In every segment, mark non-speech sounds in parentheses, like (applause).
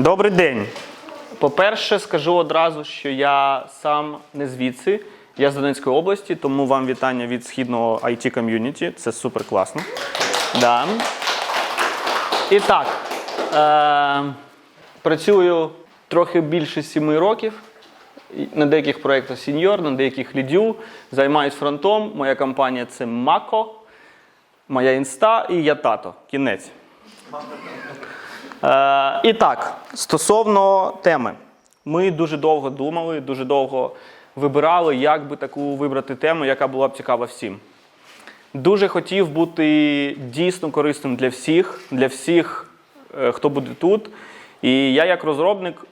Добрий день. По-перше, скажу одразу, що я сам не звідси. Я з Донецької області, тому вам вітання від східного IT ком'юніті. Це супер класно. Да. І так, е- працюю трохи більше сіми років. На деяких проєктах сіньор, на деяких лідю. Займаюсь фронтом. Моя компанія це Мако, моя інста і я тато. Кінець. Е, і так, стосовно теми, ми дуже довго думали, дуже довго вибирали, як би таку вибрати тему, яка була б цікава всім. Дуже хотів бути дійсно корисним для всіх, для всіх, е, хто буде тут. І я, як розробник,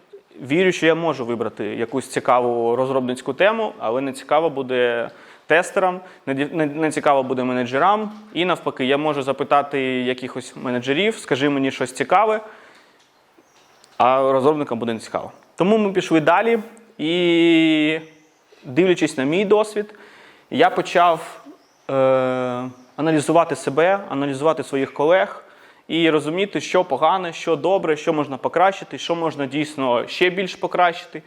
вірю, що я можу вибрати якусь цікаву розробницьку тему, але не цікаво буде тестерам, не цікаво буде менеджерам. І навпаки, я можу запитати якихось менеджерів, скажи мені щось цікаве, а розробникам буде не цікаво. Тому ми пішли далі і, дивлячись на мій досвід, я почав е, аналізувати себе, аналізувати своїх колег і розуміти, що погане, що добре, що можна покращити, що можна дійсно ще більш покращити.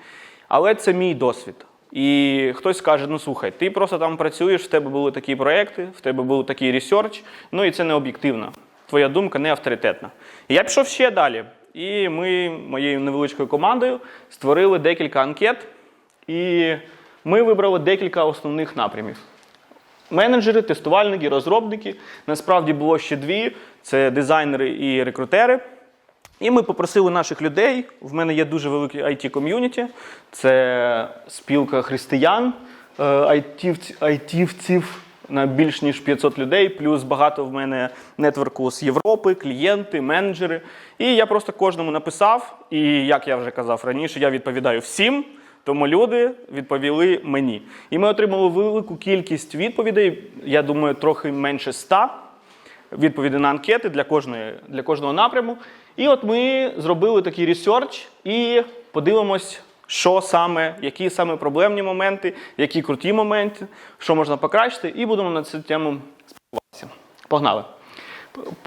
Але це мій досвід. І хтось скаже: ну слухай, ти просто там працюєш, в тебе були такі проекти, в тебе був такий ресерч, ну і це не об'єктивно. Твоя думка не авторитетна. І я пішов ще далі. І ми моєю невеличкою командою створили декілька анкет, і ми вибрали декілька основних напрямів. Менеджери, тестувальники, розробники. Насправді було ще дві: це дизайнери і рекрутери. І ми попросили наших людей. В мене є дуже великий it ком'юніті це спілка християн, е, айтівців на більш ніж 500 людей, плюс багато в мене нетворку з Європи, клієнти, менеджери. І я просто кожному написав, і як я вже казав раніше, я відповідаю всім. Тому люди відповіли мені. І ми отримали велику кількість відповідей. Я думаю, трохи менше ста відповідей на анкети для, кожної, для кожного напряму. І от ми зробили такий ресерч і подивимось, що саме, які саме проблемні моменти, які круті моменти, що можна покращити, і будемо на цю тему спілкуватися. Погнали.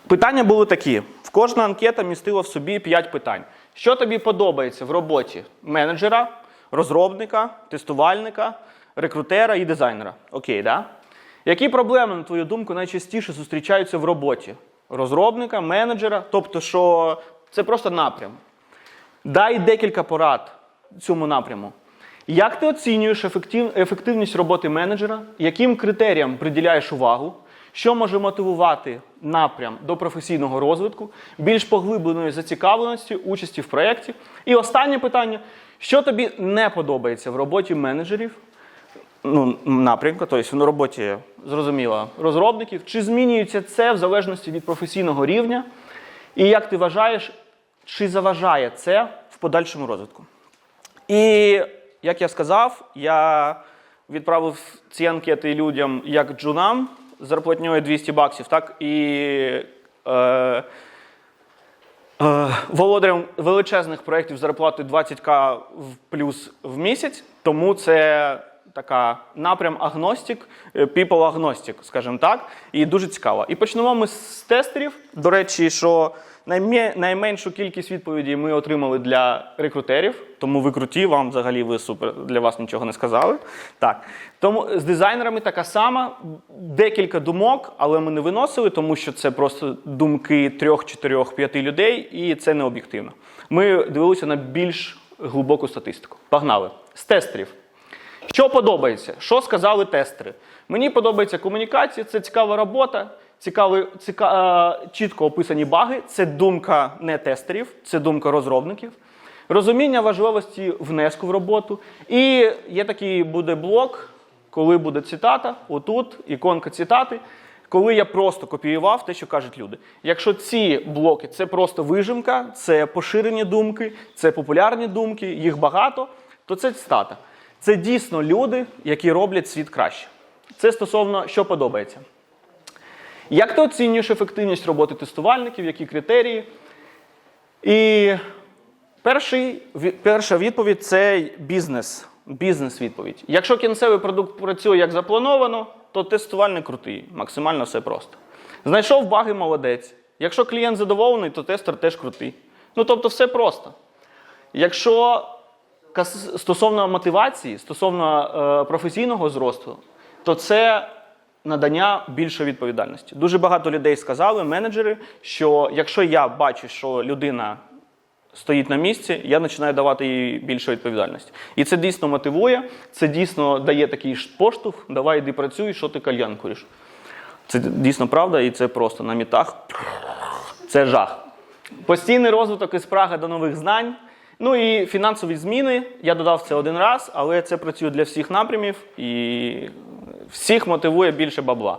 Питання були такі: в кожна анкета містила в собі 5 питань. Що тобі подобається в роботі менеджера, розробника, тестувальника, рекрутера і дизайнера? Окей, да? Які проблеми, на твою думку, найчастіше зустрічаються в роботі розробника, менеджера? Тобто, що це просто напрям. Дай декілька порад цьому напряму. Як ти оцінюєш ефектив, ефективність роботи менеджера? Яким критеріям приділяєш увагу? Що може мотивувати напрям до професійного розвитку, більш поглибленої зацікавленості, участі в проєкті? І останнє питання: що тобі не подобається в роботі менеджерів? Ну, напрямку, тобто на роботі, зрозуміло, розробників, чи змінюється це в залежності від професійного рівня? І як ти вважаєш, чи заважає це в подальшому розвитку? І як я сказав, я відправив ці анкети людям як джунам з зарплатньою 200 баксів, так і е, Е, володарем величезних проєктів з зарплатою 20к в плюс в місяць, тому це така напрям агностик, е, people агностик, скажімо так, і дуже цікаво. І почнемо ми з тестерів. До речі, що найменшу кількість відповідей ми отримали для рекрутерів, тому ви круті, вам взагалі ви супер для вас нічого не сказали. Так. Тому з дизайнерами така сама, декілька думок, але ми не виносили, тому що це просто думки трьох, чотирьох, п'яти людей, і це не об'єктивно. Ми дивилися на більш глибоку статистику. Погнали. З тестерів. Що подобається? Що сказали тестери? Мені подобається комунікація, це цікава робота, цікаві, ціка, е, чітко описані баги. Це думка не тестерів, це думка розробників. Розуміння важливості внеску в роботу. І є такий буде блок, коли буде цитата, отут, іконка цитати. Коли я просто копіював те, що кажуть люди. Якщо ці блоки це просто вижимка, це поширені думки, це популярні думки, їх багато, то це цитата. Це дійсно люди, які роблять світ краще. Це стосовно що подобається. Як ти оцінюєш ефективність роботи тестувальників, які критерії? І перший, перша відповідь це бізнес. Бізнес-відповідь. Якщо кінцевий продукт працює як заплановано, то тестувальник крутий, максимально все просто. Знайшов баги молодець. Якщо клієнт задоволений, то тестер теж крутий. Ну тобто, все просто. Якщо стосовно мотивації, стосовно е, професійного зросту, то це надання більшої відповідальності. Дуже багато людей сказали, менеджери, що якщо я бачу, що людина стоїть на місці, я починаю давати їй більше відповідальності. І це дійсно мотивує, це дійсно дає такий поштовх, давай іди працюй, що ти кальян куриш. Це дійсно правда, і це просто на мітах. Це жах. Постійний розвиток і спрага до нових знань. Ну і фінансові зміни. Я додав це один раз, але це працює для всіх напрямів і всіх мотивує більше бабла.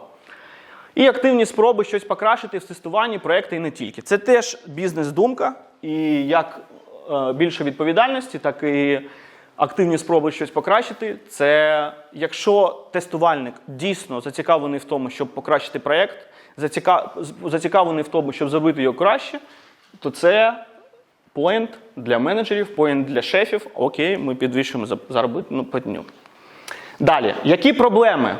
І активні спроби щось покращити в тестуванні, проекти і не тільки. Це теж бізнес-думка, і як е, більше відповідальності, так і активні спроби щось покращити. Це якщо тестувальник дійсно зацікавлений в тому, щоб покращити заціка- зацікавлений в тому, щоб зробити його краще, то це поінт для менеджерів, поінт для шефів. Окей, ми підвищуємо за- заробітну платню. Далі, які проблеми?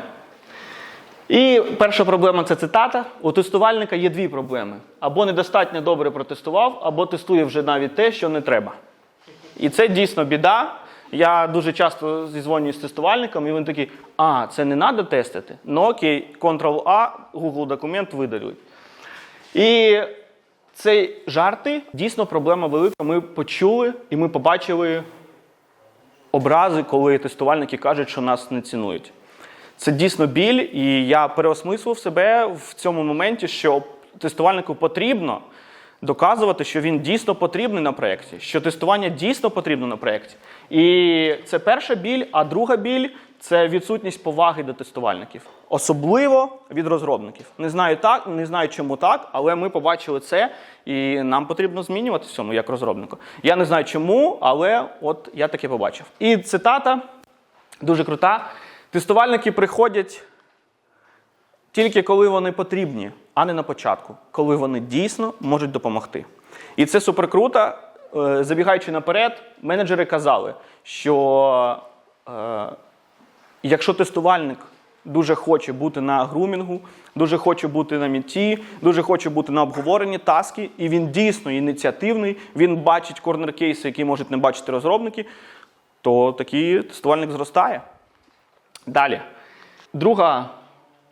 І перша проблема це цитата. У тестувальника є дві проблеми: або недостатньо добре протестував, або тестує вже навіть те, що не треба. І це дійсно біда. Я дуже часто зізвонюю з тестувальником, і він такий: а, це не треба тестити? Ну окей, Ctrl-A, Google документ видалюють. І цей жарти дійсно проблема велика. Ми почули і ми побачили образи, коли тестувальники кажуть, що нас не цінують. Це дійсно біль, і я переосмислив себе в цьому моменті, що тестувальнику потрібно доказувати, що він дійсно потрібний на проєкті, що тестування дійсно потрібно на проєкті. І це перша біль, а друга біль це відсутність поваги до тестувальників, особливо від розробників. Не знаю так, не знаю, чому так, але ми побачили це, і нам потрібно змінювати цьому як розробнику. Я не знаю чому, але от я таке побачив. І цитата дуже крута. Тестувальники приходять тільки коли вони потрібні, а не на початку, коли вони дійсно можуть допомогти. І це супер круто. Е, Забігаючи наперед, менеджери казали, що е, якщо тестувальник дуже хоче бути на грумінгу, дуже хоче бути на мітті, дуже хоче бути на обговоренні таски, і він дійсно ініціативний, він бачить корнер-кейси, які можуть не бачити розробники, то такий тестувальник зростає. Далі. Друга,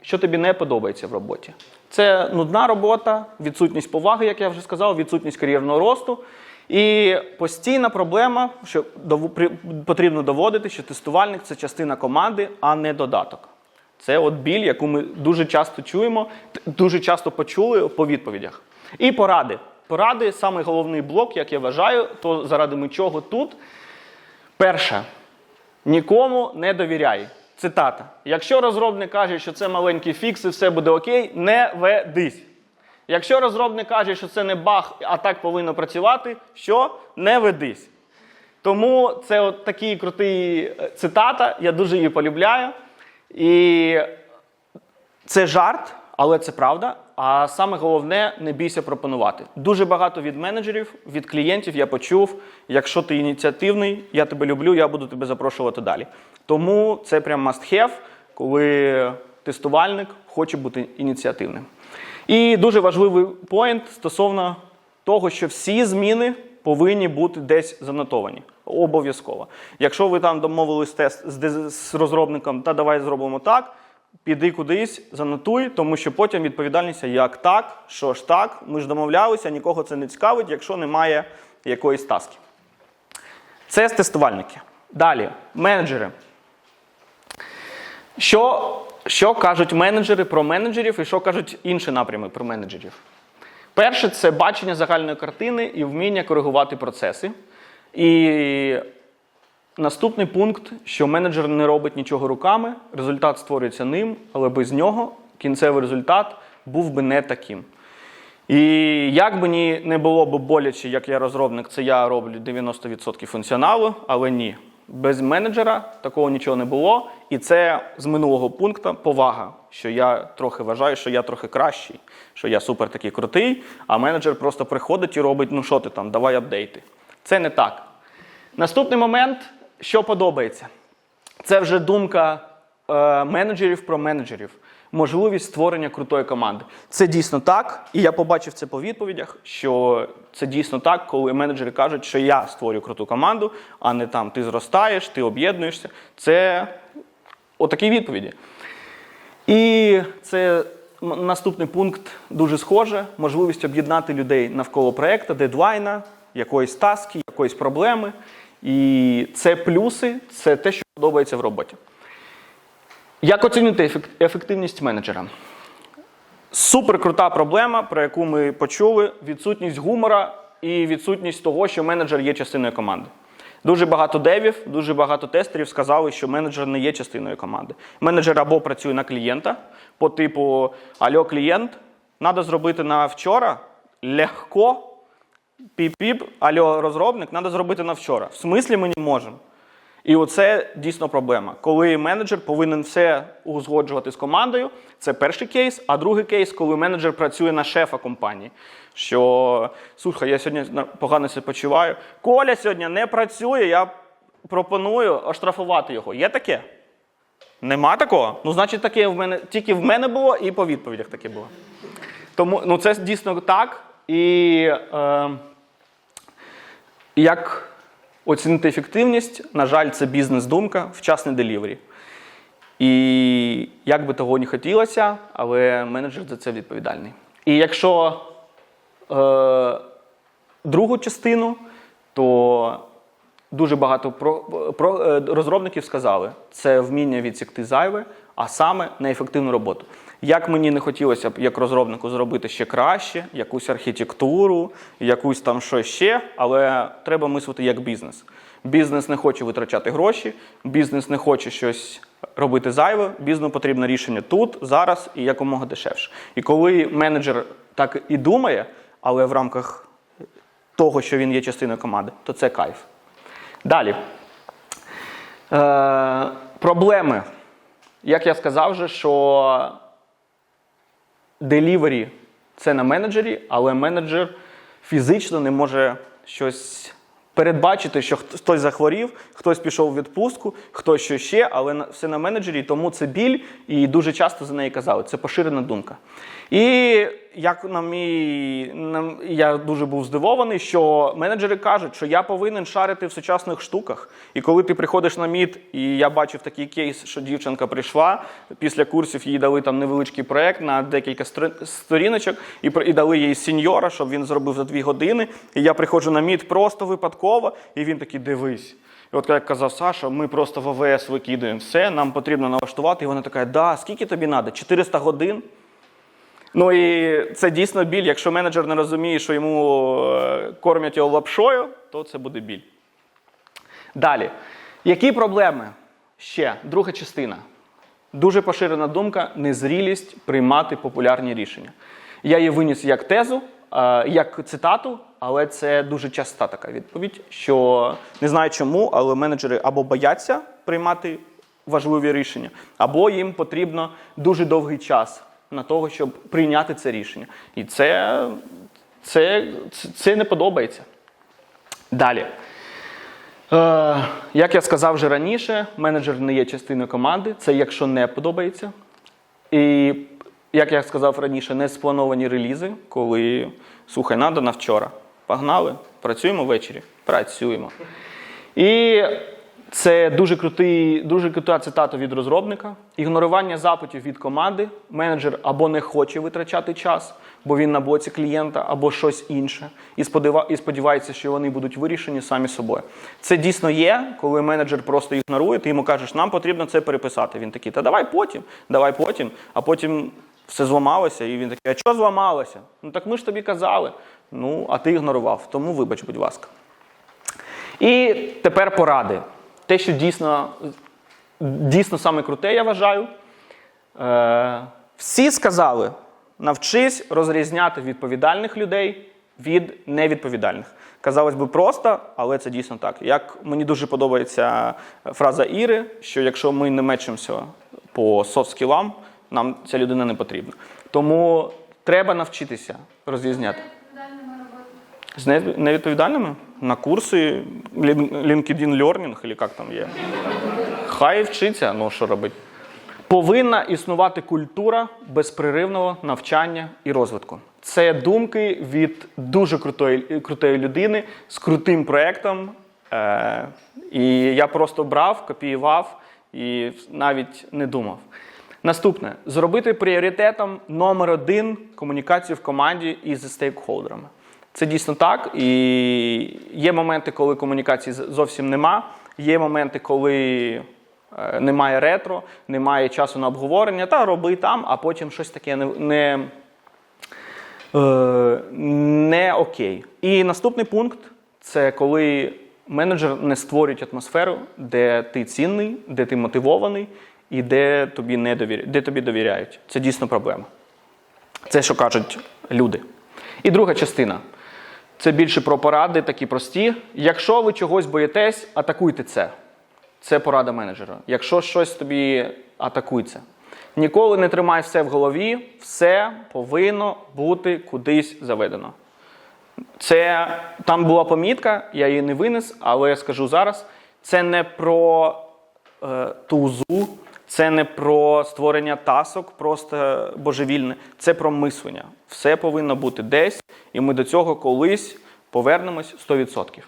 що тобі не подобається в роботі? Це нудна робота, відсутність поваги, як я вже сказав, відсутність кар'єрного росту. І постійна проблема, що потрібно доводити, що тестувальник це частина команди, а не додаток. Це от біль, яку ми дуже часто чуємо, дуже часто почули по відповідях. І поради. Поради самий головний блок, як я вважаю, то заради ми чого тут. Перше, Нікому не довіряй. Цитата. Якщо розробник каже, що це маленький фікс і все буде окей, не ведись. Якщо розробник каже, що це не баг, а так повинно працювати, що не ведись. Тому це от такий крутий е, цитата, я дуже її полюбляю. І це жарт, але це правда. А саме головне, не бійся пропонувати. Дуже багато від менеджерів, від клієнтів я почув: якщо ти ініціативний, я тебе люблю, я буду тебе запрошувати далі. Тому це прям must have, коли тестувальник хоче бути ініціативним. І дуже важливий поінт стосовно того, що всі зміни повинні бути десь занотовані. Обов'язково. Якщо ви там домовились тест з, розробником, та давай зробимо так. Піди кудись, занотуй, тому що потім відповідальність, як так, що ж так, ми ж домовлялися, нікого це не цікавить, якщо немає якоїсь таски. Це тестувальники. Далі, менеджери. Що, що кажуть менеджери про менеджерів і що кажуть інші напрями про менеджерів? Перше, це бачення загальної картини і вміння коригувати процеси. І Наступний пункт, що менеджер не робить нічого руками, результат створюється ним, але без нього кінцевий результат був би не таким. І як би не було б боляче, як я розробник, це я роблю 90% функціоналу, але ні. Без менеджера такого нічого не було. І це з минулого пункту повага, що я трохи вважаю, що я трохи кращий, що я супер такий крутий, а менеджер просто приходить і робить, ну що ти там, давай апдейти. Це не так. Наступний момент, що подобається, це вже думка е, менеджерів про менеджерів, можливість створення крутої команди. Це дійсно так, і я побачив це по відповідях, що це дійсно так, коли менеджери кажуть, що я створюю круту команду, а не там ти зростаєш, ти об'єднуєшся. Це отакі відповіді. І це наступний пункт дуже схоже: можливість об'єднати людей навколо проекту, дедлайна, якоїсь таски, якоїсь проблеми. І це плюси, це те, що подобається в роботі. Як ефек- ефективність менеджера? Супер крута проблема, про яку ми почули: відсутність гумора і відсутність того, що менеджер є частиною команди. Дуже багато девів, дуже багато тестерів сказали, що менеджер не є частиною команди. Менеджер або працює на клієнта по типу Альо, клієнт, треба зробити на вчора легко. Піп-піп, альо, розробник, треба зробити на вчора. В смислі ми не можемо. І оце дійсно проблема. Коли менеджер повинен все узгоджувати з командою, це перший кейс. А другий кейс, коли менеджер працює на шефа компанії. Що слухай, я сьогодні погано себе почуваю. Коля сьогодні не працює, я пропоную оштрафувати його. Є таке? Нема такого? Ну, значить, таке в мене тільки в мене було і по відповідях таке було. Тому ну, це дійсно так. І е, як оцінити ефективність, на жаль, це бізнес-думка, вчасний делівері. І як би того не хотілося, але менеджер за це відповідальний. І якщо е, другу частину, то дуже багато про, про, е, розробників сказали, це вміння відсікти зайве, а саме на ефективну роботу. Як мені не хотілося б як розробнику зробити ще краще, якусь архітектуру, якусь там щось ще, але треба мислити як бізнес. Бізнес не хоче витрачати гроші, бізнес не хоче щось робити зайве, бізнесу потрібне рішення тут, зараз і якомога дешевше. І коли менеджер так і думає, але в рамках того, що він є частиною команди, то це кайф. Далі. Е, проблеми. Як я сказав вже, що делівері це на менеджері, але менеджер фізично не може щось передбачити, що хтось захворів, хтось пішов у відпустку, хтось що ще, але все на менеджері, тому це біль, і дуже часто за неї казали. Це поширена думка. І як на мій, на, я дуже був здивований, що менеджери кажуть, що я повинен шарити в сучасних штуках. І коли ти приходиш на мід, і я бачив такий кейс, що дівчинка прийшла після курсів, їй дали там невеличкий проект на декілька сторіночок, і, і дали їй сіньора, щоб він зробив за дві години. І я приходжу на мід просто випадково, і він такий дивись. І от як казав Саша, ми просто в АВС викидаємо все, нам потрібно налаштувати. І вона така, да, скільки тобі треба? 400 годин? Ну і це дійсно біль. Якщо менеджер не розуміє, що йому е, кормять його лапшою, то це буде біль. Далі. Які проблеми? Ще друга частина. Дуже поширена думка незрілість приймати популярні рішення. Я її виніс як тезу, е, як цитату, але це дуже часта така відповідь, що не знаю чому, але менеджери або бояться приймати важливі рішення, або їм потрібно дуже довгий час на того, щоб прийняти це рішення. І це, це, це, не подобається. Далі. Е, як я сказав вже раніше, менеджер не є частиною команди, це якщо не подобається. І як я сказав раніше, не сплановані релізи, коли слухай, надо на вчора. Погнали, працюємо ввечері. Працюємо. І це дуже крутий, дуже крута цитата від розробника. Ігнорування запитів від команди. Менеджер або не хоче витрачати час, бо він на боці клієнта, або щось інше, і сподіва- і сподівається, що вони будуть вирішені самі собою. Це дійсно є, коли менеджер просто ігнорує, ти йому кажеш, нам потрібно це переписати. Він такий, та давай потім, давай потім, а потім все зламалося, і він такий, а що зламалося? Ну так ми ж тобі казали. Ну, а ти ігнорував, тому вибач, будь ласка. І тепер поради. Те, що дійсно, дійсно саме круте, я вважаю. Е, всі сказали: навчись розрізняти відповідальних людей від невідповідальних. Казалось би, просто, але це дійсно так. Як мені дуже подобається фраза Іри, що якщо ми не мечемося по софт-скілам, нам ця людина не потрібна. Тому треба навчитися розрізняти. відповідальними роботи. З невідповідальними? На курси Lin- LinkedIn Learning, або як там є. Хай вчиться, ну що робить. Повинна існувати культура безперервного навчання і розвитку. Це думки від дуже крутої, крутої людини з крутим проєктом. Е, і я просто брав, копіював і навіть не думав. Наступне зробити пріоритетом номер один комунікацію в команді із стейкхолдерами. Це дійсно так. І є моменти, коли комунікації зовсім нема. Є моменти, коли е, немає ретро, немає часу на обговорення, та роби там, а потім щось таке не, не, е, не окей. І наступний пункт це коли менеджер не створює атмосферу, де ти цінний, де ти мотивований і де тобі, не довіряють, де тобі довіряють. Це дійсно проблема. Це, що кажуть люди. І друга частина це більше про поради, такі прості. Якщо ви чогось боїтесь, атакуйте це. Це порада менеджера. Якщо щось тобі атакується. Ніколи не тримай все в голові, все повинно бути кудись заведено. Це там була помітка, я її не винес, але я скажу зараз: це не про е, тузу, це не про створення тасок, просто божевільне, це про мислення. Все повинно бути десь, і ми до цього колись повернемось 100%.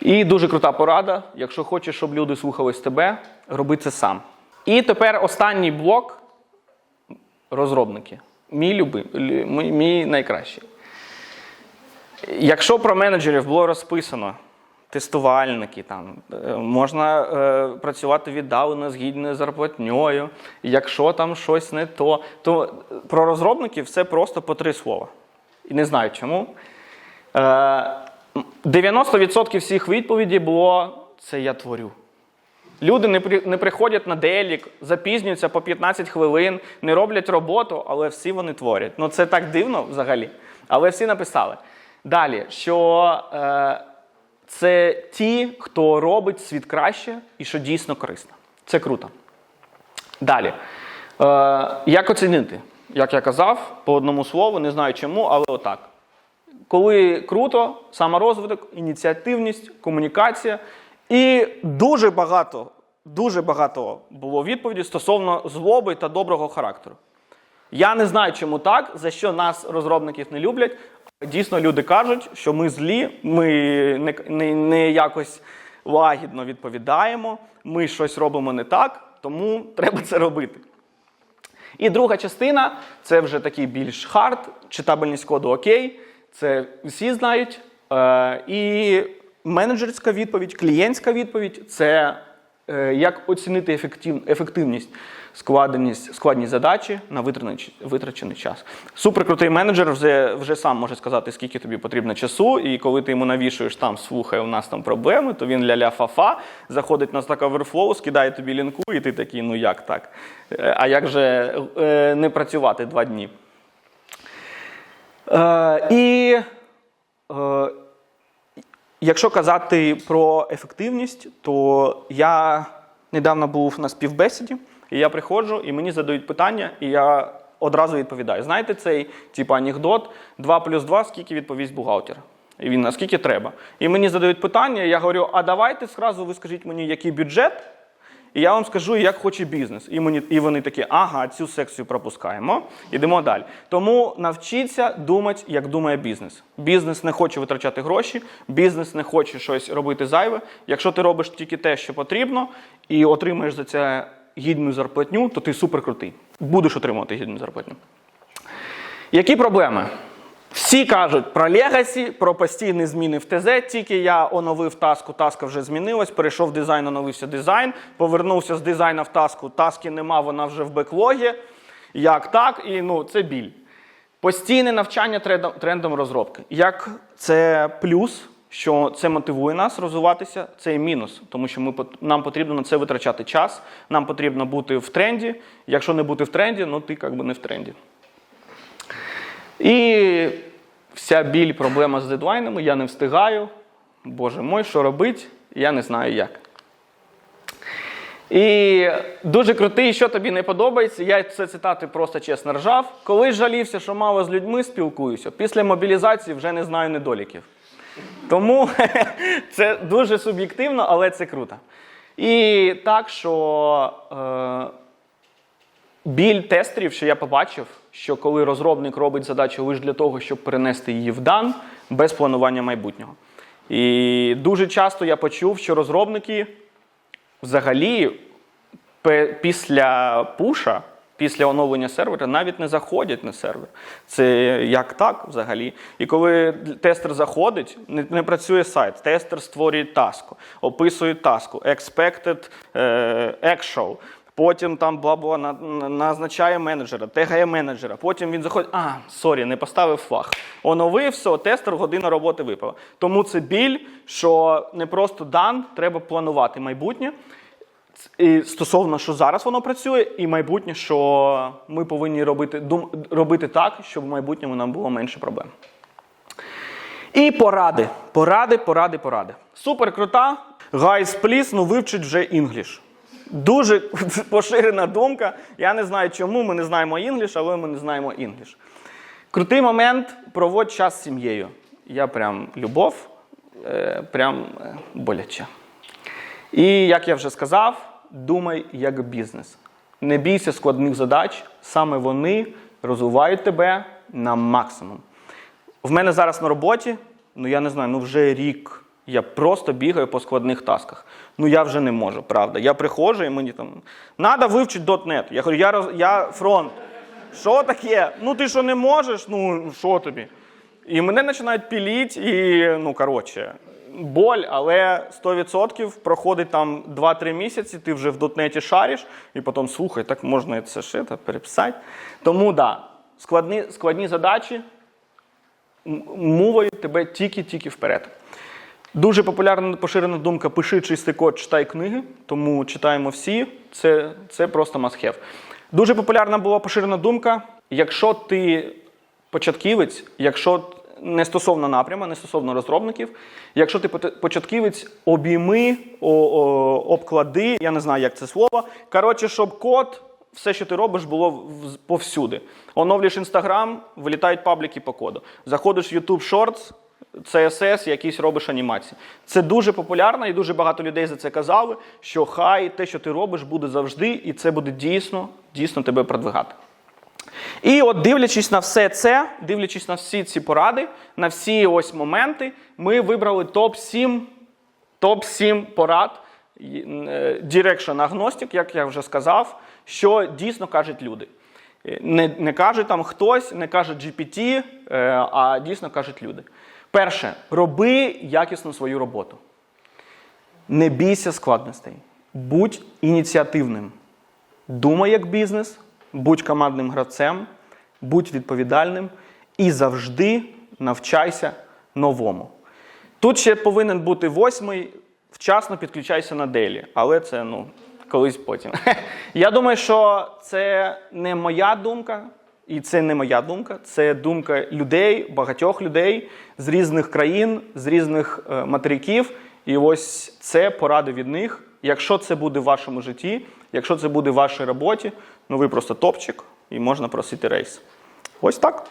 І дуже крута порада. Якщо хочеш, щоб люди слухались тебе, роби це сам. І тепер останній блок розробники. Мій любим, мій, мій найкращий. Якщо про менеджерів було розписано тестувальники, там, е, можна е, працювати віддалено з гідною зарплатньою, якщо там щось не то, то про розробників все просто по три слова. І не знаю чому. Е, 90% всіх відповідей було це я творю. Люди не, при, не приходять на делік, запізнюються по 15 хвилин, не роблять роботу, але всі вони творять. Ну це так дивно взагалі. Але всі написали. Далі, що е, це ті, хто робить світ краще і що дійсно корисно. Це круто. Далі. Е, як оцінити? Як я казав, по одному слову, не знаю чому, але отак. Коли круто, саморозвиток, ініціативність, комунікація. І дуже багато, дуже багато було відповідей стосовно злоби та доброго характеру. Я не знаю, чому так, за що нас розробників не люблять. Дійсно, люди кажуть, що ми злі, ми не, не, не якось лагідно відповідаємо, ми щось робимо не так, тому (laughs) треба це робити. І друга частина це вже такий більш хард, читабельність коду окей. Це всі знають. Е, і менеджерська відповідь, клієнтська відповідь це як оцінити ефективність, складеність, складність задачі на витрачений, час. Суперкрутий менеджер вже, вже сам може сказати, скільки тобі потрібно часу, і коли ти йому навішуєш там, слухай, у нас там проблеми, то він ля-ля фа-фа, заходить на Stack Overflow, скидає тобі лінку, і ти такий, ну як так? Е, А як же е, не працювати два дні? Е, і е, якщо казати про ефективність, то я недавно був на співбесіді, і я приходжу, і мені задають питання, і я одразу відповідаю. Знаєте цей типу, анекдот 2 плюс 2, скільки відповість бухгалтер? І він наскільки треба. І мені задають питання, я говорю: а давайте зразу ви скажіть мені, який бюджет, і я вам скажу, як хоче бізнес. І, мені, і вони такі, ага, цю секцію пропускаємо, ідемо далі. Тому навчіться думати, як думає бізнес. Бізнес не хоче витрачати гроші, бізнес не хоче щось робити зайве. Якщо ти робиш тільки те, що потрібно, і отримаєш за це гідну зарплатню, то ти суперкрутий. Будеш отримувати гідну зарплатню. Які проблеми? Всі кажуть про легасі, про постійні зміни в ТЗ. Тільки я оновив таску, таска вже змінилась, перейшов дизайн, оновився дизайн, повернувся з дизайна в таску, таски нема, вона вже в беклогі. Як так? І ну, це біль. Постійне навчання трендом, розробки. Як це плюс, що це мотивує нас розвиватися, це і мінус, тому що ми, нам потрібно на це витрачати час, нам потрібно бути в тренді. Якщо не бути в тренді, ну ти як би не в тренді. І вся біль, проблема з дедлайнами, я не встигаю. Боже мой, що робить, я не знаю як. І дуже крутий, що тобі не подобається. Я це цитати просто чесно ржав. Колись жалівся, що мало з людьми спілкуюся. Після мобілізації вже не знаю недоліків. Тому (laughs) це дуже суб'єктивно, але це круто. І так, що е, біль тестерів, що я побачив, що коли розробник робить задачу лише для того, щоб перенести її в дан без планування майбутнього. І дуже часто я почув, що розробники взагалі після пуша, після оновлення сервера, навіть не заходять на сервер. Це як так взагалі? І коли тестер заходить, не, не працює сайт. Тестер створює таску, описує таску, expected е, actual. Потім там бла-бла на- на- назначає менеджера, тегає менеджера. Потім він заходить, а, сорі, не поставив флаг. Оновив, все, тестер, година роботи випала. Тому це біль, що не просто дан, треба планувати майбутнє. І стосовно, що зараз воно працює, і майбутнє, що ми повинні робити, дум, робити так, щоб в майбутньому нам було менше проблем. І поради. Поради, поради, поради. Супер крута. Guys, please, ну вивчить вже English. Дуже (laughs) поширена думка. Я не знаю, чому ми не знаємо English, але ми не знаємо English. Крутий момент проводь час з сім'єю. Я прям любов, е, прям е, боляче. І як я вже сказав, думай як бізнес. Не бійся складних задач, саме вони розвивають тебе на максимум. В мене зараз на роботі, ну я не знаю, ну вже рік я просто бігаю по складних тасках. Ну я вже не можу, правда. Я приходжу і мені там треба вивчити .NET. Я говорю, я, роз, я фронт. Що таке? Ну ти що не можеш? Ну що тобі? І мене починають піліть, і ну коротше, боль, але 100% проходить там 2-3 місяці, ти вже в дотнеті шариш, і потім слухай, так можна це та, переписати. Тому да, складні, складні задачі мовою тебе тільки-тільки вперед. Дуже популярна поширена думка: пиши чистий код, читай книги, тому читаємо всі. Це, це просто must have. Дуже популярна була поширена думка: якщо ти початківець, якщо не стосовно напряму, не стосовно розробників, якщо ти початківець, обійми, о, о, обклади, я не знаю, як це слово. Коротше, щоб код, все, що ти робиш, було повсюди. Оновлюєш Інстаграм, вилітають пабліки по коду. Заходиш в YouTube Shorts, CSS, якісь робиш анімації. Це дуже популярно і дуже багато людей за це казали, що хай те, що ти робиш, буде завжди, і це буде дійсно, дійсно тебе продвигати. І от дивлячись на все це, дивлячись на всі ці поради, на всі ось моменти, ми вибрали топ-7 топ-7 порад е, Direction Agnostic, як я вже сказав, що дійсно кажуть люди. Е, Не, не каже там хтось, не каже GPT, е, а дійсно кажуть люди. Перше, роби якісно свою роботу. Не бійся складностей. Будь ініціативним. Думай як бізнес, будь командним гравцем, будь відповідальним і завжди навчайся новому. Тут ще повинен бути восьмий, вчасно підключайся на делі, але це ну, колись потім. (laughs) Я думаю, що це не моя думка, і це не моя думка, це думка людей, багатьох людей з різних країн, з різних е, материків. І ось це поради від них. Якщо це буде в вашому житті, якщо це буде в вашій роботі, ну ви просто топчик і можна просити рейс. Ось так.